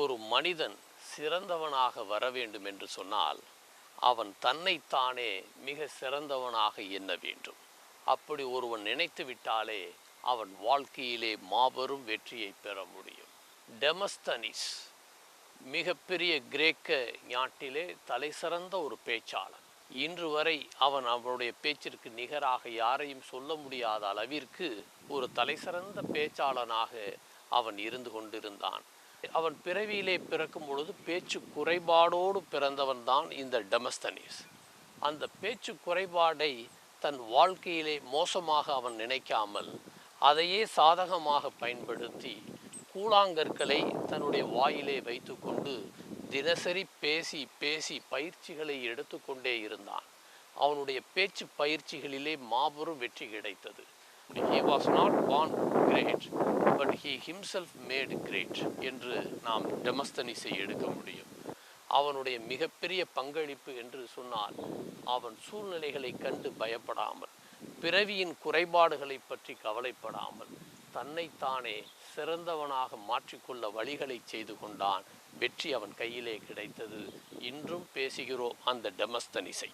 ஒரு மனிதன் சிறந்தவனாக வர வேண்டும் என்று சொன்னால் அவன் தன்னைத்தானே மிக சிறந்தவனாக எண்ண வேண்டும். அப்படி ஒருவன் நினைத்து விட்டாலே அவன் வாழ்க்கையிலே மாபெரும் வெற்றியை பெற முடியும். டெமஸ்தனிஸ் மிகப்பெரிய கிரேக்க நாட்டிலே தலைசிறந்த ஒரு பேச்சாளன் இன்று வரை அவன் அவனுடைய பேச்சிற்கு நிகராக யாரையும் சொல்ல முடியாத அளவிற்கு ஒரு தலைசிறந்த பேச்சாளனாக அவன் இருந்து கொண்டிருந்தான். அவன் பிறவியிலே பிறக்கும் பொழுது பேச்சு குறைபாடோடு பிறந்தவன் தான் இந்த டெமஸ்தனிஸ். அந்த பேச்சு குறைபாடை தன் வாழ்க்கையிலே மோசமாக அவன் நினைக்காமல் அதையே சாதகமாக பயன்படுத்தி கூழாங்கற்களை தன்னுடைய வாயிலே வைத்துக்கொண்டு தினசரி பேசி பேசி பயிற்சிகளை எடுத்துக்கொண்டே இருந்தான். அவனுடைய பேச்சு பயிற்சிகளிலே மாபெரும் வெற்றி கிடைத்தது. He was not born great but he himself made great என்று நாம் டெமஸ்தனிஸை எடுக்க முடியும். அவனுடைய மிகப்பெரிய பங்களிப்பு என்று சொன்னால் அவன் சூழ்நிலைகளை கண்டு பயப்படாமல் பிறவியின் குறைபாடுகளை பற்றி கவலைப்படாமல் தன்னைத்தானே சிறந்தவனாக மாற்றிக்கொள்ள வழிகளை செய்து கொண்டான். வெற்றி அவன் கையிலே கிடைத்தது. இன்றும் பேசுகிறோம் அந்த டெமஸ்தனிசை